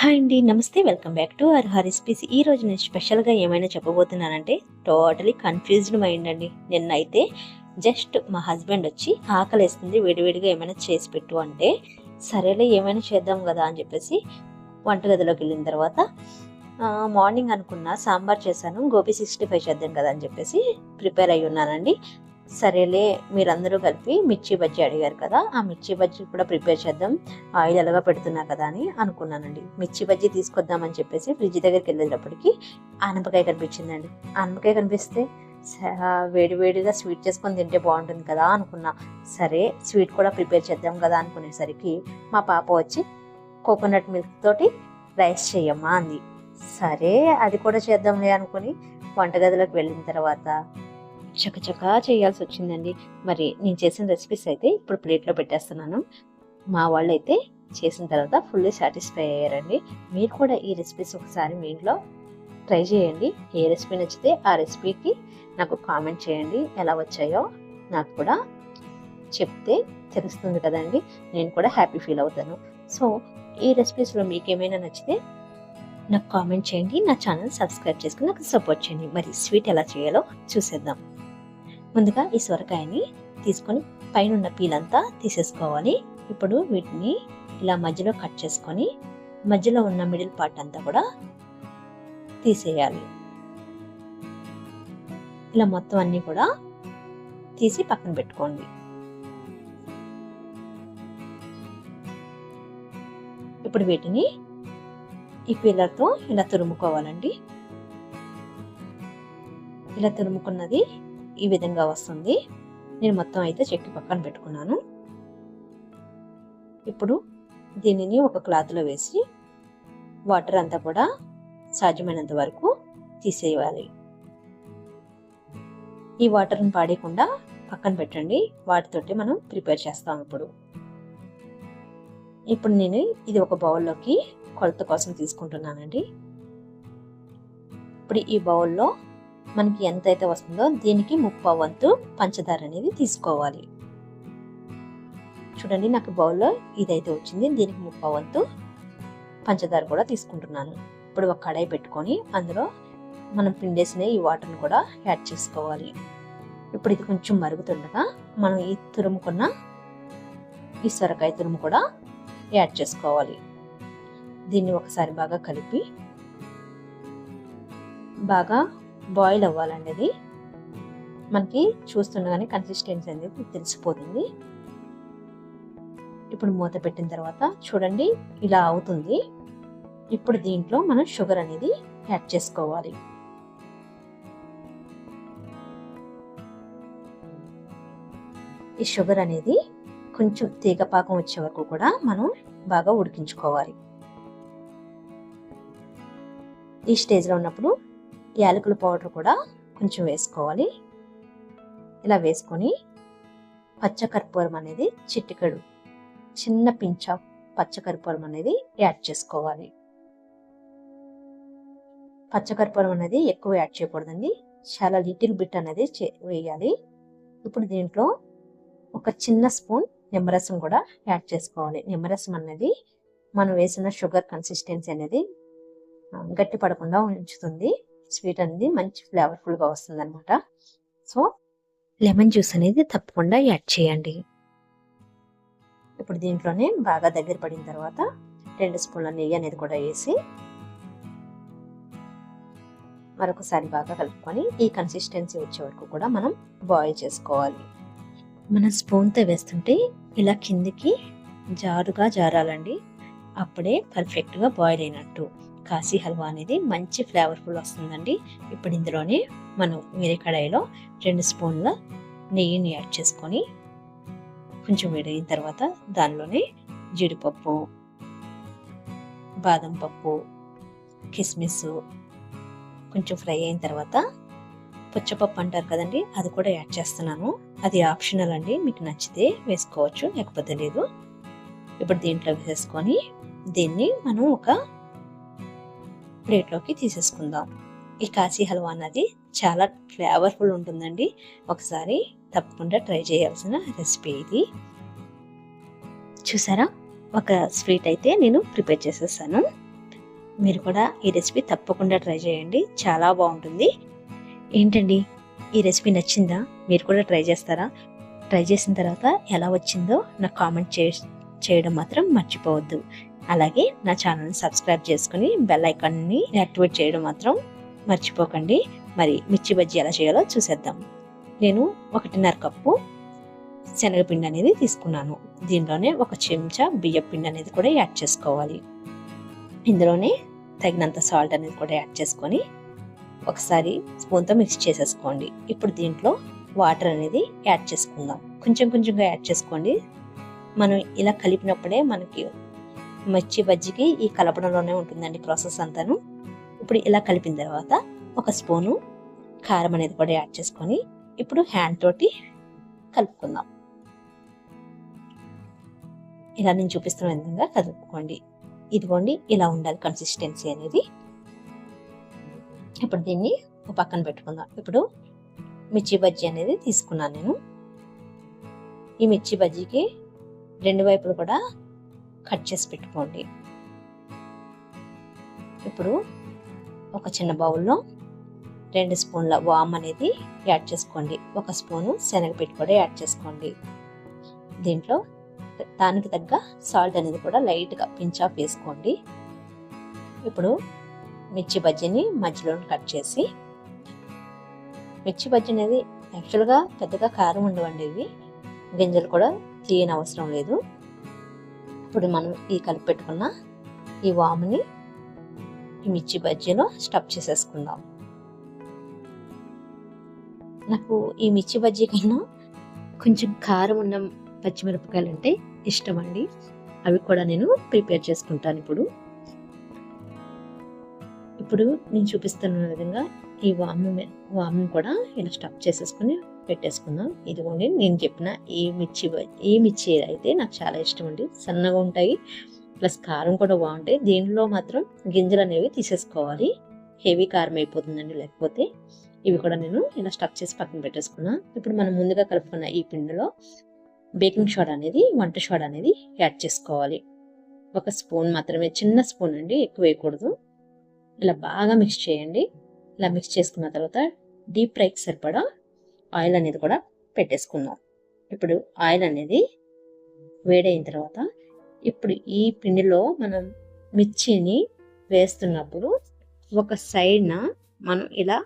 Hi అండి నమస్తే. Welcome back to our recipes. ఈ రోజు నేను స్పెషల్గా ఏమైనా చెప్పబోతున్నానంటే టోటలీ కన్ఫ్యూజ్డ్ మైండ్ అండి. నిన్నైతే జస్ట్ మా హస్బెండ్ వచ్చి ఆకలేస్తుంది విడివిడిగా ఏమైనా చేసి పెట్టు అంటే సరేలే ఏమైనా చేద్దాం కదా అని చెప్పేసి వంటగదిలోకి వెళ్ళిన తర్వాత మార్నింగ్ అనుకున్న సాంబార్ చేశాను గోబీ సిక్స్టీ ఫైవ్ చేద్దాం కదా అని చెప్పేసి ప్రిపేర్ అయి ఉన్నానండి. సరేలే మీరందరూ కలిపి మిర్చి బజ్జీ అడిగారు కదా ఆ మిర్చి బజ్జీ కూడా ప్రిపేర్ చేద్దాం ఆయిల్ ఎలాగా పెడుతున్నా కదా అని అనుకున్నానండి. మిర్చి బజ్జీ తీసుకొద్దామని చెప్పేసి ఫ్రిడ్జ్ దగ్గరికి వెళ్ళేటప్పటికి ఆనపకాయ కనిపించిందండి. ఆనపకాయ కనిపిస్తే వేడివేడిగా స్వీట్ చేసుకొని తింటే బాగుంటుంది కదా అనుకున్నా. సరే స్వీట్ కూడా ప్రిపేర్ చేద్దాం కదా అనుకునేసరికి మా పాప వచ్చి కోకోనట్ మిల్క్ తోటి రైస్ చేయమ్మా అంది. సరే అది కూడా చేద్దాంలే అనుకుని వంటగదిలోకి వెళ్ళిన తర్వాత చకచకా చేయాల్సి వచ్చిందండి. మరి నేను చేసిన రెసిపీస్ అయితే ఇప్పుడు ప్లేట్లో పెట్టేస్తున్నాను. మా వాళ్ళు అయితే చేసిన తర్వాత ఫుల్లీ సాటిస్ఫై అయ్యారండి. మీరు కూడా ఈ రెసిపీస్ ఒకసారి మీ ఇంట్లో ట్రై చేయండి. ఏ రెసిపీ నచ్చితే ఆ రెసిపీకి నాకు కామెంట్ చేయండి. ఎలా వచ్చాయో నాకు కూడా చెప్తే తెలుస్తుంది కదండి. నేను కూడా హ్యాపీ ఫీల్ అవుతాను. సో ఈ రెసిపీస్లో మీకు ఏమైనా నచ్చితే నాకు కామెంట్ చేయండి. నా ఛానల్ సబ్స్క్రైబ్ చేసుకుని నాకు సపోర్ట్ చేయండి. మరి స్వీట్ ఎలా చేయాలో చూసేద్దాం. ముందుగా ఈ సొరకాయని తీసుకొని పైన ఉన్న పీలంతా తీసేసుకోవాలి. ఇప్పుడు వీటిని ఇలా మధ్యలో కట్ చేసుకొని మధ్యలో ఉన్న మిడిల్ పార్ట్ అంతా కూడా తీసేయాలి. ఇలా మొత్తం అన్ని కూడా తీసి పక్కన పెట్టుకోండి. ఇప్పుడు వీటిని ఈ పీలర్తో ఇలా తురుముకోవాలండి. ఇలా తురుముకున్నది ఈ విధంగా వస్తుంది. నేను మొత్తం అయితే చెక్కి పక్కన పెట్టుకున్నాను. ఇప్పుడు దీనిని ఒక క్లాత్లో వేసి వాటర్ అంతా కూడా సాధ్యమైనంత వరకు తీసేయాలి. ఈ వాటర్ని పాడేయకుండా పక్కన పెట్టండి. వాటితోటి మనం ప్రిపేర్ చేస్తాం ఇప్పుడు. ఇప్పుడు నేను ఇది ఒక బౌల్లోకి కొలత కోసం తీసుకుంటున్నానండి. ఇప్పుడు ఈ బౌల్లో మనకి ఎంత అయితే వస్తుందో దీనికి ముప్పై వంతు పంచదార అనేది తీసుకోవాలి. చూడండి నాకు బౌల్లో ఇదైతే వచ్చింది. దీనికి ముప్పై వంతు పంచదార కూడా తీసుకుంటున్నాను. ఇప్పుడు ఒక కడాయి పెట్టుకొని అందులో మనం పిండేసిన ఈ వాటర్ని కూడా యాడ్ చేసుకోవాలి. ఇప్పుడు ఇది కొంచెం మరుగుతుండగా మనం ఈ తురుముకున్న ఈ సొరకాయ తురుము కూడా యాడ్ చేసుకోవాలి. దీన్ని ఒకసారి బాగా కలిపి బాగా బాయిల్ అవ్వాలండి అది మనకి చూస్తుండగానే కన్సిస్టెన్సీ అనేది తెలిసిపోతుంది. ఇప్పుడు మూత పెట్టిన తర్వాత చూడండి ఇలా అవుతుంది. ఇప్పుడు దీంట్లో మనం షుగర్ అనేది యాడ్ చేసుకోవాలి. ఈ షుగర్ అనేది కొంచెం తీగపాకం వచ్చే వరకు కూడా మనం బాగా ఉడికించుకోవాలి. ఈ స్టేజ్లో ఉన్నప్పుడు యాలకుల పౌడర్ కూడా కొంచెం వేసుకోవాలి. ఇలా వేసుకొని పచ్చకర్పూరం అనేది చిట్టికడు చిన్న పించ్ ఆఫ్ పచ్చకర్పూరం అనేది యాడ్ చేసుకోవాలి. పచ్చకర్పూరం అనేది ఎక్కువ యాడ్ చేయకూడదండి. చాలా లిటిల్ బిట్ అనేది చే- వేయాలి. ఇప్పుడు దీంట్లో ఒక చిన్న స్పూన్ నిమ్మరసం కూడా యాడ్ చేసుకోవాలి. నిమ్మరసం అనేది మనం వేసిన షుగర్ కన్సిస్టెన్సీ అనేది గట్టి పడకుండా ఉంచుతుంది. స్వీట్ అనేది మంచి ఫ్లేవర్ఫుల్గా వస్తుంది అనమాట సో లెమన్ జ్యూస్ అనేది తప్పకుండా యాడ్ చేయండి. ఇప్పుడు దీంట్లోనే బాగా దగ్గర పడిన తర్వాత రెండు స్పూన్ల నెయ్యి అనేది కూడా వేసి మరొకసారి బాగా కలుపుకొని ఈ కన్సిస్టెన్సీ వచ్చే వరకు కూడా మనం బాయిల్ చేసుకోవాలి. మనం స్పూన్తో వేస్తుంటే ఇలా కిందికి జారుగా జారాలండి. అప్పుడే పర్ఫెక్ట్గా బాయిల్ అయినట్టు. కాశీ హల్వా అనేది మంచి ఫ్లేవర్ఫుల్ వస్తుందండి. ఇప్పుడు ఇందులోనే మనం వేరే కడాయిలో రెండు స్పూన్ల నెయ్యిని యాడ్ చేసుకొని కొంచెం వేడైన తర్వాత దానిలోనే జీడిపప్పు బాదం పప్పు కిస్మిస్ కొంచెం ఫ్రై అయిన తర్వాత పుచ్చపప్పు అంటారు కదండి అది కూడా యాడ్ చేస్తున్నాను. అది ఆప్షనల్ అండి మీకు నచ్చితే వేసుకోవచ్చు లేకపోతే లేదు. ఇప్పుడు దీంట్లో వేసేసుకొని దీన్ని మనం ఒక ప్లేట్లోకి తీసేసుకుందాం. ఈ కాశీ హల్వా అన్నది చాలా ఫ్లేవర్ఫుల్ ఉంటుందండి. ఒకసారి తప్పకుండా ట్రై చేయాల్సిన రెసిపీ ఇది. చూసారా? ఒక స్వీట్ అయితే నేను ప్రిపేర్ చేసేసాను. మీరు కూడా ఈ రెసిపీ తప్పకుండా ట్రై చేయండి. చాలా బాగుంటుంది. ఏంటండి? ఈ రెసిపీ నచ్చిందా? మీరు కూడా ట్రై చేస్తారా? ట్రై చేసిన తర్వాత ఎలా వచ్చిందో నాకు కామెంట్ చే చేయడం మాత్రం మర్చిపోవద్దు. అలాగే నా ఛానల్ని సబ్స్క్రైబ్ చేసుకుని బెల్ ఐకాన్ని యాక్టివేట్ చేయడం మాత్రం మర్చిపోకండి. మరి మిర్చి బజ్జీ ఎలా చేయాలో చూసేద్దాం. నేను ఒకటిన్నర కప్పు శనగపిండి అనేది తీసుకున్నాను. దీనిలోనే ఒక చెంచా బియ్య పిండి అనేది కూడా యాడ్ చేసుకోవాలి. ఇందులోనే తగినంత సాల్ట్ అనేది కూడా యాడ్ చేసుకొని ఒకసారి స్పూన్తో మిక్స్ చేసేసుకోండి. ఇప్పుడు దీంట్లో వాటర్ అనేది యాడ్ చేసుకుందాం. కొంచెం కొంచెంగా యాడ్ చేసుకోండి. మనం ఇలా కలిపినప్పుడే మనకి మిర్చి బజ్జికి ఈ కలపడంలోనే ఉంటుందండి ప్రాసెస్ అంతాను. ఇప్పుడు ఇలా కలిపిన తర్వాత ఒక స్పూను కారం అనేది కూడా యాడ్ చేసుకొని ఇప్పుడు హ్యాండ్ తోటి కలుపుకుందాం. ఇలా నేను చూపిస్తున్న విధంగా కలుపుకోండి. ఇదిగోండి ఇలా ఉండాలి కన్సిస్టెన్సీ అనేది. ఇప్పుడు దీన్ని ఒక పక్కన పెట్టుకుందాం. ఇప్పుడు మిర్చి బజ్జీ అనేది తీసుకున్నాను నేను. ఈ మిర్చి బజ్జీకి రెండు వైపులు కూడా కట్ చేసి పెట్టుకోండి. ఇప్పుడు ఒక చిన్న బౌల్లో రెండు స్పూన్ల వామ్ అనేది యాడ్ చేసుకోండి. ఒక స్పూను శనగపిండి కూడా యాడ్ చేసుకోండి. దీంట్లో దానికి తగ్గ సాల్ట్ అనేది కూడా లైట్గా పించ్ ఆఫ్ వేసుకోండి. ఇప్పుడు మిర్చి బజ్జీని మధ్యలో కట్ చేసి మిర్చి బజ్జీ అనేది యాక్చువల్గా పెద్దగా కారం ఉండవండి ఇవి. గింజలు కూడా తీయని అవసరం లేదు. ఇప్పుడు మనం ఈ కలిపి పెట్టుకున్న ఈ వాముని ఈ మిర్చి బజ్జీలో స్టఫ్ చేసేసుకుందాం. నాకు ఈ మిర్చి బజ్జీ కన్నా కొంచెం కారం ఉన్న పచ్చిమిరపకాయలు అంటే ఇష్టం అండి. అవి కూడా నేను ప్రిపేర్ చేసుకుంటాను ఇప్పుడు. ఇప్పుడు నేను చూపిస్తున్న విధంగా ఈ వాము వాము కూడా ఇలా స్టఫ్ చేసేసుకుని పెట్టేసుకుందాం. ఇదిగోండి నేను చెప్పిన ఈ మిర్చి ఈ మిర్చి అయితే నాకు చాలా ఇష్టం అండి సన్నగా ఉంటాయి ప్లస్ కారం కూడా బాగుంటాయి. దీనిలో మాత్రం గింజలు అనేవి తీసేసుకోవాలి. హెవీ కారం అయిపోతుందండి లేకపోతే ఇవి కూడా నేను ఇలా స్టఫ్ చేసి పక్కన పెట్టేసుకున్నా. ఇప్పుడు మనం ముందుగా కలుపుకున్న ఈ పిండిలో బేకింగ్ సోడా అనేది వంట సోడా అనేది యాడ్ చేసుకోవాలి. ఒక స్పూన్ మాత్రమే చిన్న స్పూన్ అండి ఎక్కువ వేయకూడదు. ఇలా బాగా మిక్స్ చేయండి. ఇలా మిక్స్ చేసుకున్న తర్వాత డీప్ ఫ్రైకి సరిపడా ఆయిల్ అనేది కూడా పెట్టేసుకుందాం. ఇప్పుడు ఆయిల్ అనేది వేడైన తర్వాత ఇప్పుడు ఈ పిండిలో మనం మిర్చిని వేస్తున్నప్పుడు ఒక సైడ్న మనం ఇలా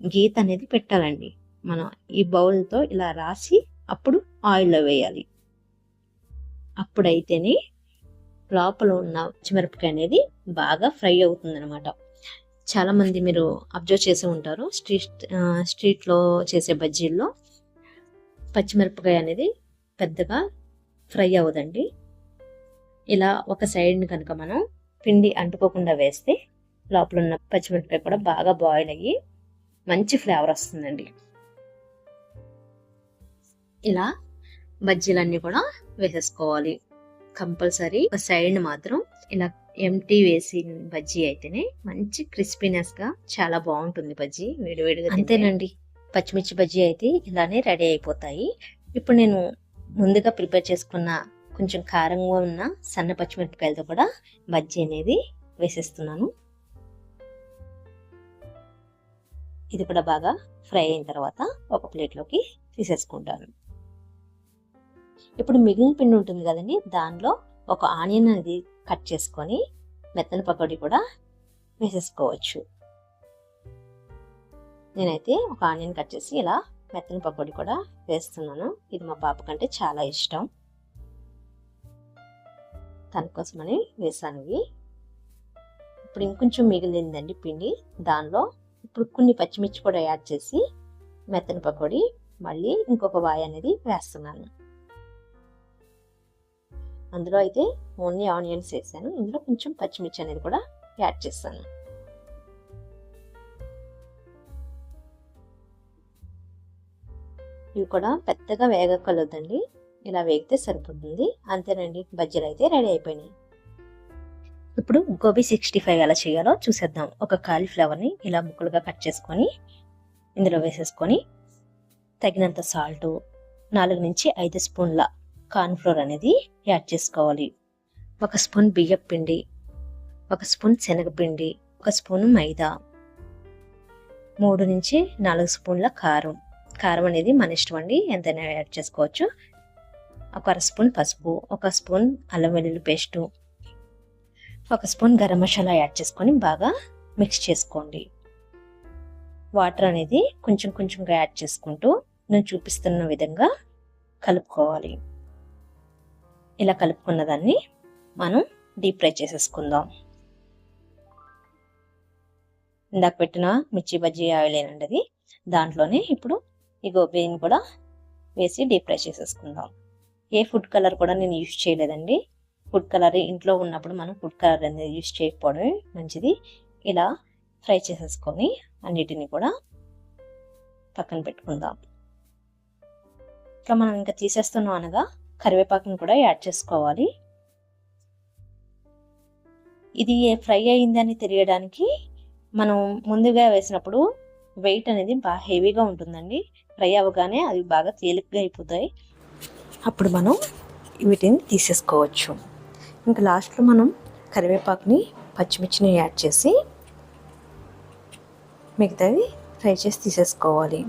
గీత అనేది పెట్టాలండి. మనం ఈ బౌల్తో ఇలా రాసి అప్పుడు ఆయిల్లో వేయాలి. అప్పుడైతేనే లోపల ఉన్న పచ్చిమిరపకాయ అనేది బాగా ఫ్రై అవుతుంది అనమాట చాలామంది మీరు అబ్జర్వ్ చేసి ఉంటారు. స్ట్రీట్ స్ట్రీట్లో చేసే బజ్జీల్లో పచ్చిమిరపకాయ అనేది పెద్దగా ఫ్రై అవ్వదండి. ఇలా ఒక సైడ్ని కనుక మనం పిండి అంటుకోకుండా వేస్తే లోపల ఉన్న పచ్చిమిరపకాయ కూడా బాగా బాయిల్ అయ్యి మంచి ఫ్లేవర్ వస్తుందండి. ఇలా బజ్జీలన్నీ కూడా వేసేసుకోవాలి. కంపల్సరీ ఒక సైడ్ మాత్రం ఇలా ఎంటీ వేసి బజ్జీ అయితేనే మంచి క్రిస్పీనెస్గా చాలా బాగుంటుంది బజ్జీ వేడివేడిగా అంతేనండి. పచ్చిమిర్చి బజ్జీ అయితే ఇలానే రెడీ అయిపోతాయి. ఇప్పుడు నేను ముందుగా ప్రిపేర్ చేసుకున్న కొంచెం కారంగా ఉన్న సన్న పచ్చిమిరపకాయలతో కూడా బజ్జీ అనేది వేసేస్తున్నాను. ఇది కూడా బాగా ఫ్రై అయిన తర్వాత ఒక ప్లేట్లోకి తీసేసుకుంటాను. ఇప్పుడు మిగిలిన పిండి ఉంటుంది కదండి దానిలో ఒక ఆనియన్ అనేది కట్ చేసుకొని మెత్తన పకోడీ కూడా వేసేసుకోవచ్చు. నేనైతే ఒక ఆనియన్ కట్ చేసి ఇలా మెత్తన పకోడీ కూడా వేస్తున్నాను. ఇది మా పాప కంటే చాలా ఇష్టం. తన కోసమని వేసాను ఇవి. ఇప్పుడు ఇంకొంచెం మిగిలిందండి పిండి. దానిలో ఇప్పుడు కొన్ని పచ్చిమిర్చి కూడా యాడ్ చేసి మెత్తన పకోడీ మళ్ళీ ఇంకొక వాయి అనేది వేస్తున్నాను. అందులో అయితే ఓన్లీ ఆనియన్స్ వేసాను. ఇందులో కొంచెం పచ్చిమిర్చి అనేది కూడా యాడ్ చేస్తాను. ఇవి కూడా పెద్దగా వేగక్కలొద్దండి ఇలా వేగితే సరిపోతుంది. అంతేనండి. బజ్జీలు అయితే రెడీ అయిపోయినాయి. ఇప్పుడు గోబీ సిక్స్టీ ఫైవ్ ఎలా చేయాలో చూసేద్దాం. ఒక కాలీఫ్లవర్ని ఇలా ముక్కలుగా కట్ చేసుకొని ఇందులో వేసేసుకొని తగినంత సాల్ట్ నాలుగు నుంచి ఐదు స్పూన్ల కార్న్ఫ్లోర్ అనేది యాడ్ చేసుకోవాలి. ఒక స్పూన్ బియ్యం పిండి ఒక స్పూన్ శనగపిండి ఒక స్పూన్ మైదా మూడు నుంచి నాలుగు స్పూన్ల కారం. కారం అనేది మన ఇష్టం అండి ఎంతైనా యాడ్ చేసుకోవచ్చు. ఒక అర స్పూన్ పసుపు ఒక స్పూన్ అల్లం వెల్లుల్లి పేస్టు ఒక స్పూన్ గరం మసాలా యాడ్ చేసుకొని బాగా మిక్స్ చేసుకోండి. వాటర్ అనేది కొంచెం కొంచెంగా యాడ్ చేసుకుంటూ నేను చూపిస్తున్న విధంగా కలుపుకోవాలి. ఇలా కలుపుకున్న దాన్ని మనం డీప్ ఫ్రై చేసేసుకుందాం. ఇందాక పెట్టిన మిర్చి బజ్జీ ఆయిల్ ఏనండి అది దాంట్లోనే ఇప్పుడు ఈ గోబీని కూడా వేసి డీప్ ఫ్రై చేసేసుకుందాం. ఏ ఫుడ్ కలర్ కూడా నేను యూజ్ చేయలేదండి. ఫుడ్ కలర్ ఇంట్లో ఉన్నప్పుడు మనం ఫుడ్ కలర్ అనేది యూజ్ చేయకపోవడమే మంచిది. ఇలా ఫ్రై చేసేసుకొని అన్నిటిని కూడా పక్కన పెట్టుకుందాం. ఇట్లా మనం ఇంకా తీసేస్తున్నాం అనగా కరివేపాకుని కూడా యాడ్ చేసుకోవాలి. ఇది ఫ్రై అయిందని తెలియడానికి మనం ముందుగా వేసినప్పుడు వెయిట్ అనేది బాగా హెవీగా ఉంటుందండి. ఫ్రై అవ్వగానే అవి బాగా తేలికగా అయిపోతాయి. అప్పుడు మనం వీటిని తీసేసుకోవచ్చు. ఇంకా లాస్ట్లో మనం కరివేపాకుని పచ్చిమిర్చిని యాడ్ చేసి మిగతావి ఫ్రై చేసి తీసేసుకోవాలి.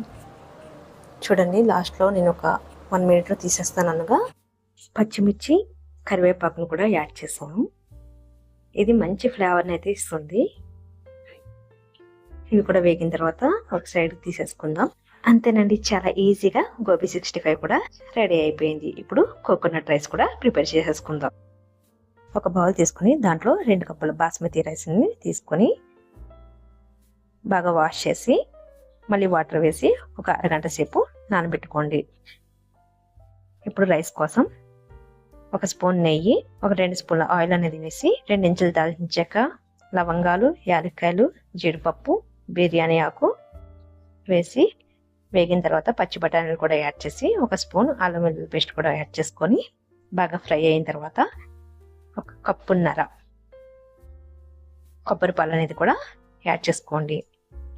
చూడండి లాస్ట్లో నేను ఒక వన్ మినిట్లో తీసేస్తాను అనగా పచ్చిమిర్చి కరివేపాకును కూడా యాడ్ చేసాము. ఇది మంచి ఫ్లేవర్ని అయితే ఇస్తుంది. ఇవి కూడా వేగిన తర్వాత ఒక సైడ్ తీసేసుకుందాం. అంతేనండి చాలా ఈజీగా గోబీ సిక్స్టీ ఫైవ్ కూడా రెడీ అయిపోయింది. ఇప్పుడు కోకోనట్ రైస్ కూడా ప్రిపేర్ చేసేసుకుందాం. ఒక బౌల్ తీసుకుని దాంట్లో రెండు కప్పుల బాస్మతి రైస్ని తీసుకొని బాగా వాష్ చేసి మళ్ళీ వాటర్ వేసి ఒక అరగంట సేపు నానబెట్టుకోండి. ఇప్పుడు రైస్ కోసం ఒక స్పూన్ నెయ్యి ఒక రెండు స్పూన్ల ఆయిల్ అనేది వేసి రెండు ఇంచులు దాల్చిన చెక్క లవంగాలు యాలక్కాయలు జీడిపప్పు బిర్యానీ ఆకు వేసి వేగిన తర్వాత పచ్చి బఠానీలు కూడా యాడ్ చేసి ఒక స్పూన్ అల్లం వెల్లుల్లి పేస్ట్ కూడా యాడ్ చేసుకొని బాగా ఫ్రై అయిన తర్వాత ఒక కప్పున్నర కొబ్బరి పాలు అనేది కూడా యాడ్ చేసుకోండి.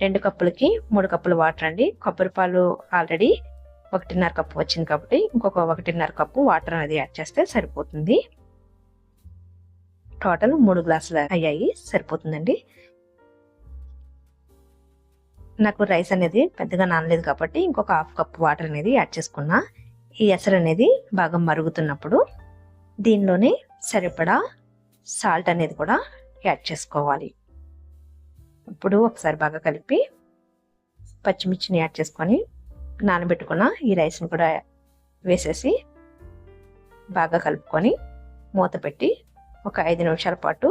రెండు కప్పులకి మూడు కప్పులు వాటర్ అండి. కొబ్బరి పాలు ఆల్రెడీ ఒకటిన్నర కప్పు వచ్చింది కాబట్టి ఇంకొక ఒకటిన్నర కప్పు వాటర్ అనేది యాడ్ చేస్తే సరిపోతుంది. టోటల్ మూడు గ్లాసులు అయ్యాయి సరిపోతుందండి. నాకు రైస్ అనేది పెద్దగా నానలేదు కాబట్టి ఇంకొక హాఫ్ కప్ వాటర్ అనేది యాడ్ చేసుకున్నా. ఈ ఎసరు అనేది బాగా మరుగుతున్నప్పుడు దీనిలోనే సరిపడా సాల్ట్ అనేది కూడా యాడ్ చేసుకోవాలి. ఇప్పుడు ఒకసారి బాగా కలిపి పచ్చిమిర్చిని యాడ్ చేసుకొని నానబెట్టుకున్న ఈ రైస్ని కూడా వేసేసి బాగా కలుపుకొని మూత పెట్టి ఒక ఐదు నిమిషాల పాటు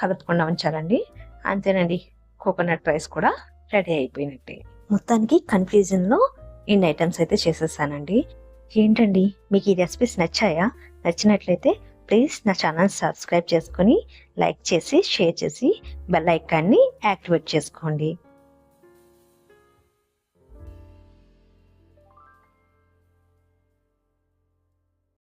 కలుపుకుండా ఉంచాలండి. అంతేనండి కోకోనట్ రైస్ కూడా రెడీ అయిపోయినట్టే. మొత్తానికి కన్ఫ్యూజన్లో ఇన్ని ఐటమ్స్ అయితే చేసేసానండి. ఏంటండి మీకు ఈ రెసిపీస్ నచ్చాయా? నచ్చినట్లయితే ప్లీజ్ నా ఛానల్ సబ్స్క్రైబ్ చేసుకొని లైక్ చేసి షేర్ చేసి బెల్ ఐకాన్ని యాక్టివేట్ చేసుకోండి.